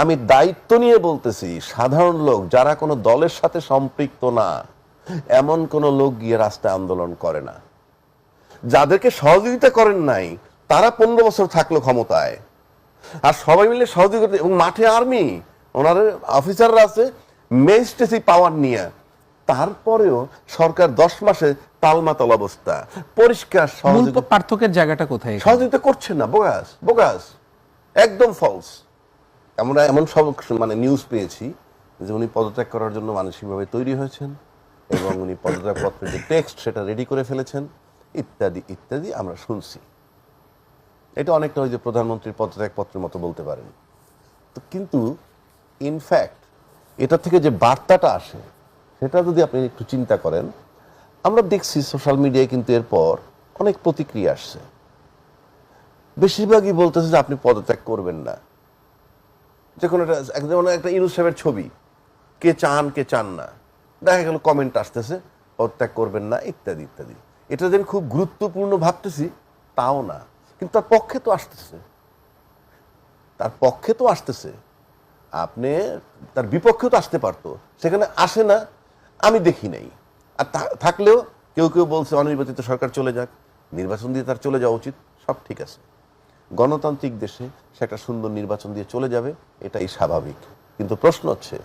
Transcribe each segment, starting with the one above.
আমি দায়িত্ব নিয়ে বলতেছি সাধারণ লোক যারা কোনো দলের সাথে সম্পৃক্ত না এমন কোন লোক গিয়ে রাস্তায় আন্দোলন করে না। যাদেরকে সহযোগিতা করেন নাই তারা পনেরো বছর থাকল ক্ষমতায়। আর সবাই মিলে সহযোগিতা এবং মাঠে আর্মি ওনার অফিসাররা আছে মেজিস্ট্রেসি পাওয়ার নিয়ে। তারপরেও সরকার দশ মাসে তালমাতাল অবস্থা পরিষ্কার সহযোগিতা পার্থক্যের জায়গাটা কোথায়? সহযোগিতা করছে না বোগাস বোগাস একদম ফলস আমরা এমন সব মানে নিউজ পেয়েছি যে উনি পদত্যাগ করার জন্য মানসিকভাবে তৈরি হয়েছেন এবং উনি পদত্যাগ পত্রের যে টেক্সট সেটা রেডি করে ফেলেছেন, ইত্যাদি ইত্যাদি আমরা শুনছি। এটা অনেকটা ওই যে প্রধানমন্ত্রীর পদত্যাগ পত্রের মতো বলতে পারেন। তো কিন্তু ইনফ্যাক্ট এটা থেকে যে বার্তাটা আসে, সেটা যদি আপনি একটু চিন্তা করেন, আমরা দেখছি সোশ্যাল মিডিয়ায় কিন্তু এরপর অনেক প্রতিক্রিয়া আসছে। বেশিরভাগই বলতেছে যে আপনি পদত্যাগ করবেন না। যে কোনো একটা এক- যেমন একটা ইউনুস ছবি। কে চান কে চান না। দেখা গেল কমেন্ট আসতেছে পদত্যাগ করবেন না, ইত্যাদি ইত্যাদি। এটা যেন খুব গুরুত্বপূর্ণ ভাবতেছি, তাও না। কিন্তু তার পক্ষে তো আসতেছে। তার পক্ষে তো আসতেছে। আপনি, তার বিপক্ষেও তো আসতে পারতো। সেখানে আসে না, আমি দেখি নাই। আর থাকলেও কেউ কেউ বলছে, অনির্বাচিত সরকার চলে যাক। নির্বাচন দিয়ে তার চলে যাওয়া উচিত। সব ঠিক আছে। গণতান্ত্রিক দেশে সে একটা সুন্দর নির্বাচন দিয়ে চলে যাবে এটাই স্বাভাবিক। কিন্তু প্রশ্ন হচ্ছে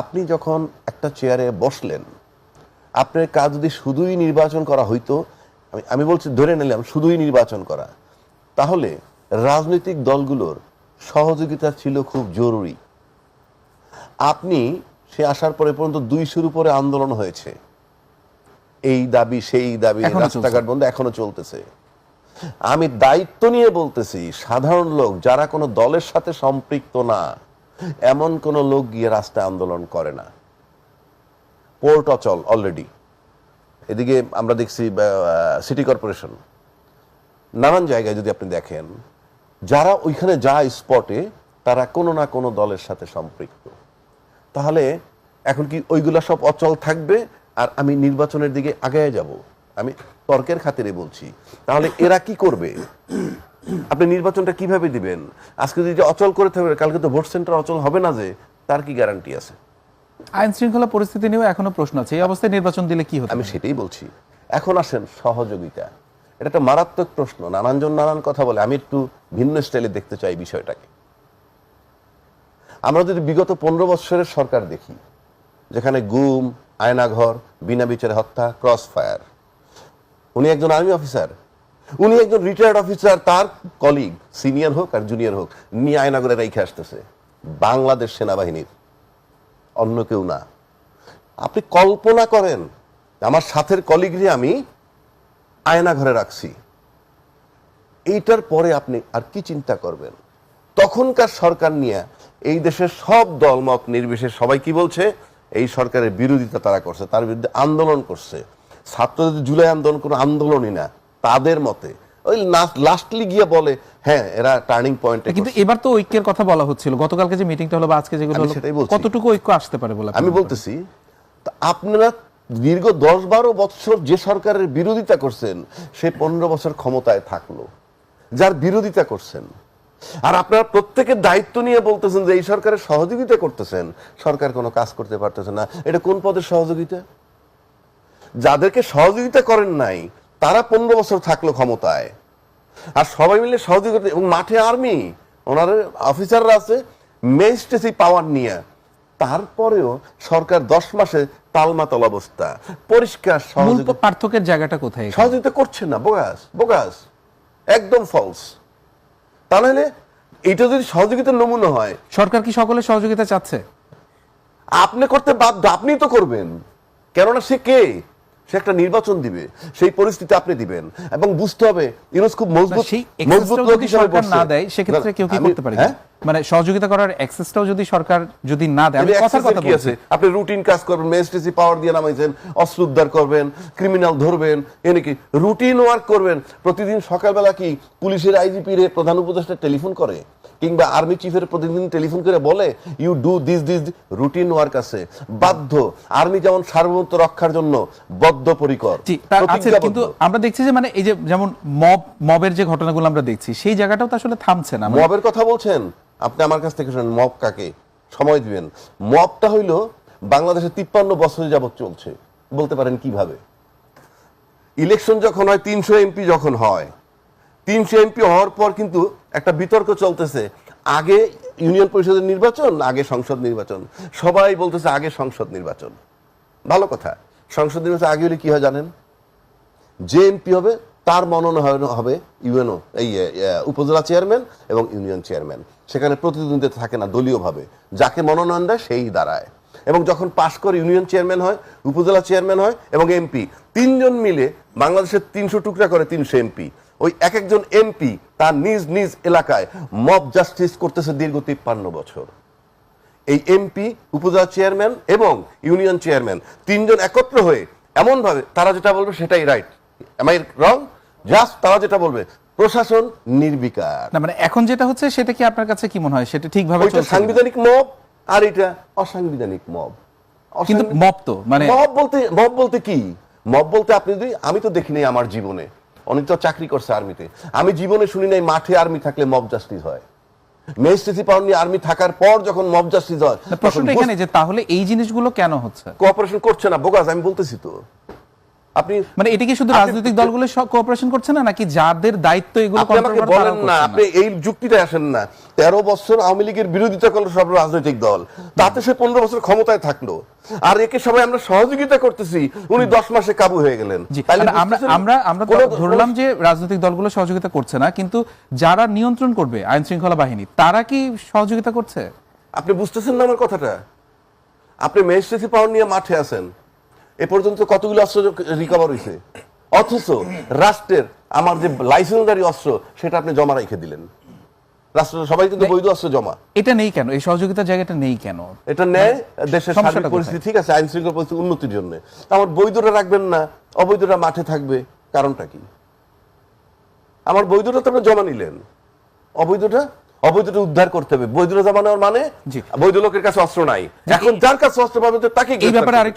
আপনি যখন একটা চেয়ারে বসলেন আপনার কাজ যদি শুধুই নির্বাচন করা হইতো আমি আমি বলছি ধরে নিলাম শুধুই নির্বাচন করা তাহলে রাজনৈতিক দলগুলোর সহযোগিতা ছিল খুব জরুরি। আপনি সে আসার পরে পর্যন্ত দুইশোর উপরে আন্দোলন হয়েছে। এই দাবি সেই দাবি রাস্তাঘাট বন্ধ এখনও চলতেছে। আমি দায়িত্ব নিয়ে বলতেছি, সাধারণ লোক যারা কোনো দলের সাথে সম্পৃক্ত না, এমন কোন লোক গিয়ে রাস্তায় আন্দোলন করে না। পোর্ট অচল অলরেডি এদিকে আমরা দেখছি সিটি কর্পোরেশন নানান জায়গায় যদি আপনি দেখেন, যারা ওইখানে যায় স্পটে তারা কোনো না কোনো দলের সাথে সম্পৃক্ত। তাহলে এখন কি ওইগুলা সব অচল থাকবে? আর আমি নির্বাচনের দিকে আগায় যাব। আমি তর্কের খাতিরে বলছি। তাহলে এরা কি করবে? আপনি নির্বাচনটা কীভাবে দিবেন? আজকে যদি অচল করে থাকবে কালকে তো ভোট সেন্টার অচল হবে না যে তার কি গ্যারান্টি আছে? আইন শৃঙ্খলা পরিস্থিতি নিয়েও এখনও প্রশ্ন আছে। এই অবস্থায় নির্বাচন দিলে কি হতে আমি সেটাই বলছি। এখন আসেন সহযোগিতা। এটা একটা মারাত্মক প্রশ্ন। নানানজন নানান কথা বলে। আমি একটু ভিন্ন স্টাইলে দেখতে চাই বিষয়টাকে। আমরা যদি বিগত পনেরো বৎসরের সরকার দেখি যেখানে গুম আয়নাঘর বিনা বিচারে হত্যা ক্রস ফায়ার উনি একজন আর্মি অফিসার। উনি একজন রিটায়ার্ড অফিসার তার কলিগ সিনিয়র হোক আর জুনিয়র হোক, নিয়ে আয়নাঘরে রেখে আসতেছে। বাংলাদেশ সেনাবাহিনীর। অন্য কেউ না। আপনি কল্পনা করেন, আমার সাথের কলিগরে আমি আয়না ঘরে রাখছি। এইটার পরে আপনি আর কি চিন্তা করবেন? তখনকার সরকার নিয়ে এই দেশের সব দলমত নির্বিশেষ সবাই কি বলছে? এই সরকারের বিরোধিতা তারা করছে, তার বিরুদ্ধে আন্দোলন করছে। ছাত্রদের জুলাই আন্দোলন কোনো আন্দোলনই না তাদের মতে। ওই লাস্টলি গিয়ে বলে হ্যাঁ এরা টার্নিং পয়েন্টে কিন্তু এবার তো ঐক্যের কথা বলা হচ্ছিল। গতকালকে যে মিটিংটা হলো বা আজকে যেগুলো হলো কতটুকু ঐক্য আসতে পারে বলে আমি বলতেছি আপনারা দীর্ঘ দশ বারো বছর যে সরকারের বিরোধিতা করছেন সে পনেরো বছর ক্ষমতায় থাকল যার বিরোধিতা করছেন। আর আপনারা প্রত্যেকের দায়িত্ব নিয়ে বলতেছেন যে এই সরকারের সহযোগিতা করতেছেন। সরকার কোনো কাজ করতে পারতেছে না। এটা কোন পদের সহযোগিতা? যাদেরকে সহযোগিতা করেন নাই তারা পনেরো বছর থাকল ক্ষমতায়। আর সবাই মিলে সহযোগিতা এবং মাঠে আর্মি ওনার অফিসাররা আছে মেজিস্ট্রেসি পাওয়ার নিয়ে। তারপরেও সরকার দশ মাসে তালমাতাল অবস্থা। পরিষ্কার সহযোগিতা পার্থক্যের জায়গাটা কোথায় সহযোগিতা করছে না বোগাস বোগাস। একদম ফলস তাহলে এটা যদি সহযোগিতার নমুনা হয় সরকার কি সকলের সহযোগিতা চাচ্ছে? আপনি করতে বাধ্য আপনি তো করবেন। কেননা সে কে? সে একটা নির্বাচন দিবে সেই পরিস্থিতি আপনি দিবেন। এবং বুঝতে হবে ইউনুস খুব মজবুত মজবুত লোক হিসেবে সরকার না দেয় সেক্ষেত্রে কেউ কি করতে পারে? হ্যাঁ? মানে সহযোগিতা করার অ্যাক্সেসটাও যদি সরকার যদি না দেয় আমি কথার কথা বলছি। আপনি রুটিন কাজ করবেন ম্যাজিস্ট্রেসি পাওয়ার দিয়ে নামাইছেন অস্ত্র উদ্ধার করবেন ক্রিমিনাল ধরবেন এনে কি রুটিন ওয়ার্ক করবেন। প্রতিদিন সকালবেলা কি পুলিশের আইজিপি রে প্রধান উপদেষ্টা টেলিফোন করে? কিংবা আর্মি চিফের প্রতিদিন টেলিফোন করে বলে you do this this routine work আছে। বাধ্য। আর্মি যেমন সার্বভৌমত্ব রক্ষার জন্য বদ্ধপরিকর। কিন্তু আমরা দেখছি যে মানে এই যে যেমন মব মবের যে ঘটনাগুলো আমরা দেখছি সেই জায়গাটাও তো আসলে থামছে না। মানে মবের কথা বলছেন? আপনি আমার কাছ থেকে শুনেন মব কাকে? সময় দিবেন। মবটা হইল বাংলাদেশে তিপ্পান্ন বছর যাবত চলছে। বলতে পারেন কীভাবে? ইলেকশন যখন হয় তিনশো এমপি যখন হয় তিনশো এমপি হওয়ার পর কিন্তু একটা বিতর্ক চলতেছে। আগে ইউনিয়ন পরিষদের নির্বাচন, আগে সংসদ নির্বাচন। সবাই বলতেছে আগে সংসদ নির্বাচন। ভালো কথা। সংসদ নির্বাচন আগে হলে কি হয় জানেন? যে এমপি হবে, তার মনোনয়ন হবে ইউএনও, এই উপজেলা চেয়ারম্যান এবং ইউনিয়ন চেয়ারম্যান। সেখানে প্রতিদ্বন্দ্বিতা থাকে না দলীয়ভাবে। যাকে মনোনয়ন দেয় সেই দাঁড়ায়। এবং যখন পাশ করে ইউনিয়ন চেয়ারম্যান হয়, উপজেলা চেয়ারম্যান হয় এবং এমপি তিনজন মিলে বাংলাদেশের তিনশো টুকরা করে তিনশো এমপি ওই এক একজন এমপি তার নিজ নিজ এলাকায় মব জাস্টিস করতেছে দীর্ঘ তিপ্পান্ন বছর। এই এমপি উপজেলা চেয়ারম্যান এবং ইউনিয়ন চেয়ারম্যান তিনজন একত্র হয়ে এমন ভাবে তারা যেটা বলবে সেটাই রাইট আই রং জাস্ট তারা যেটা বলবে প্রশাসন নির্বিকার। না মানে এখন যেটা হচ্ছে সেটা কি আপনার কাছে কি মনে হয়? সেটা ঠিকভাবে চলছে সাংবিধানিক মব আর এটা অসাংবিধানিক মব। কিন্তু মপ তো মানে মব বলতে মব বলতে কি? মব বলতে আপনি যদি আমি তো দেখিনি আমার জীবনে। অনেক তো চাকরি করছে আর্মিতে। আমি জীবনে শুনি নাই মাঠে আর্মি থাকলে মব জাস্টিস হয়। মেজিস্ট্রেসি পাওনি আর্মি থাকার পর যখন মব জাস্টিস হয় প্রশ্নটা এখানে যে তাহলে এই জিনিসগুলো কেন হচ্ছে? কোঅপারেশন করছে না বোগাস আমি বলতেছি তো। আপনি মানে এটা কি শুধু রাজনৈতিক দলগুলো কোঅপারেশন করছে না নাকি যাদের দায়িত্ব এগুলো বলেন না আপনি এই যুক্তিটা আসেন না। তেরো বছর আওয়ামী লীগের বিরোধিতা করল সব রাজনৈতিক দল। তাতে সে পনেরো বছর ক্ষমতায় থাকল। আর একে সবাই আমরা সহযোগিতা করতেছি উনি দশ মাসে কাবু হয়ে গেলেন। মানে আমরা আমরা আমরা ধরলাম যে রাজনৈতিক দলগুলো সহযোগিতা করছে না কিন্তু যারা নিয়ন্ত্রণ করবে আইন শৃঙ্খলা বাহিনী তারা কি সহযোগিতা করছে? আপনি বুঝতেছেন না আমার কথাটা? আপনি মেজিস্ট্রেসি পাওয়ার নিয়ে মাঠে আছেন। এ পর্যন্ত কতগুলো অস্ত্র রিকভার হয়েছে অথচ রাষ্ট্রের আমার যে লাইসেন্সদারি অস্ত্র সেটা আপনি জমা রেখে দিলেন। রাষ্ট্র সবাই কিন্তু বৈধ অস্ত্র জমা। এটা নেই কেন? এই সহযোগিতার জায়গাটা নেই কেন? এটা নেয় দেশের সার্বিক পরিস্থিতি ঠিক আছে আইন শৃঙ্খলা পরিস্থিতি উন্নতির জন্য। আমার রাখবেন না অবৈধরা মাঠে থাকবে কারণটা কি? আমার বৈধটা তো আপনি জমা নিলেন। অবৈধটা অবৈধটা উদ্ধার করতে হবে। বৈধটা জমা নেওয়ার মানে। বৈধ লোকের কাছে অস্ত্র নাই। এখন যার কাছে অস্ত্র পাবে তাকে এই ব্যাপারে করবে। আরেক